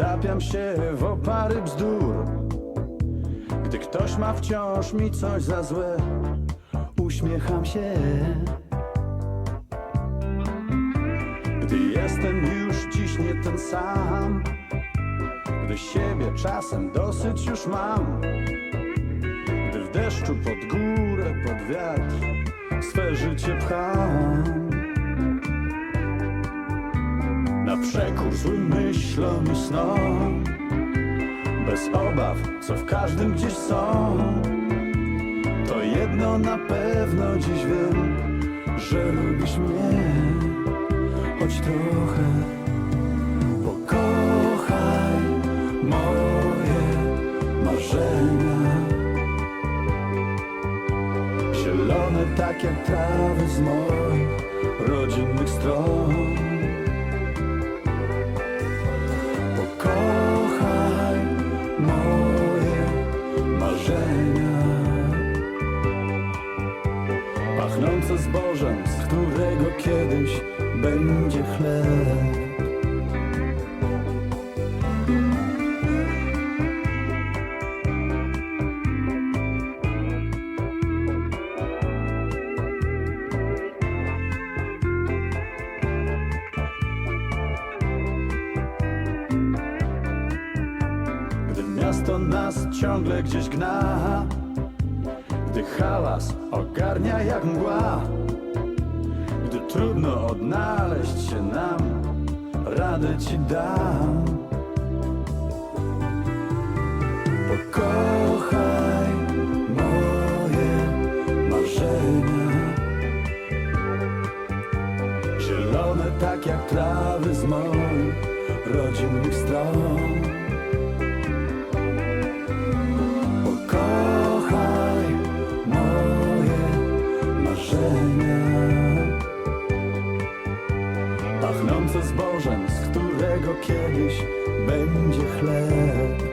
Wtapiam się w opary bzdur Gdy ktoś ma wciąż mi coś za złe Uśmiecham się. Gdy jestem już dziś nie ten sam Gdy siebie czasem dosyć już mam Gdy w deszczu pod górę, pod wiatr Swe życie pcham Na przekór złym myślom i snom Bez obaw, co w każdym gdzieś są. To jedno na pewno dziś wiem Że lubisz mnie. Choć trochę Pokochaj moje marzenia. Zielone tak jak trawy z moich rodzinnych stron Pachnące zbożem, z którego kiedyś będzie chleb. Gdy miasto nas ciągle gdzieś gna Gdy hałas ogarnia jak mgła Gdy trudno odnaleźć się nam Radę ci dam. Pokochaj moje marzenia. Zielone tak jak trawy z moich rodzinnych Pachnące zbożem, z którego kiedyś będzie chleb.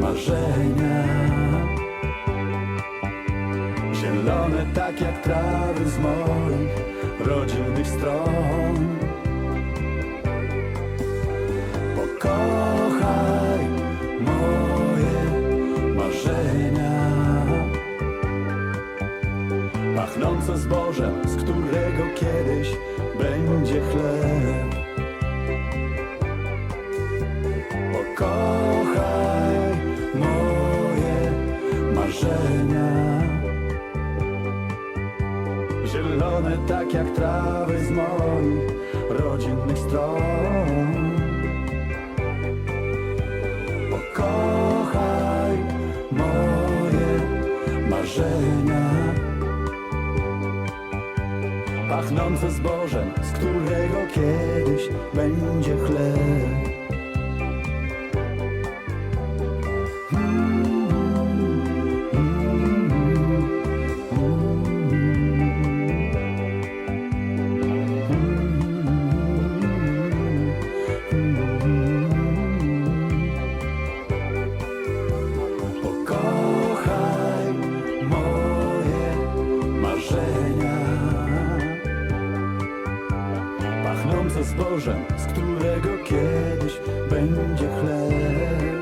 Marzenia Tak jak trawy z moich rodzinnych stron. Pokochaj moje marzenia. Pachnące zbożem, z którego kiedyś będzie chleb. Pokochaj tak jak trawy z moich rodzinnych stron. Pokochaj moje marzenia. Pachnące zbożem, z którego kiedyś będzie chleb Pachnące zbożem, z którego kiedyś będzie chleb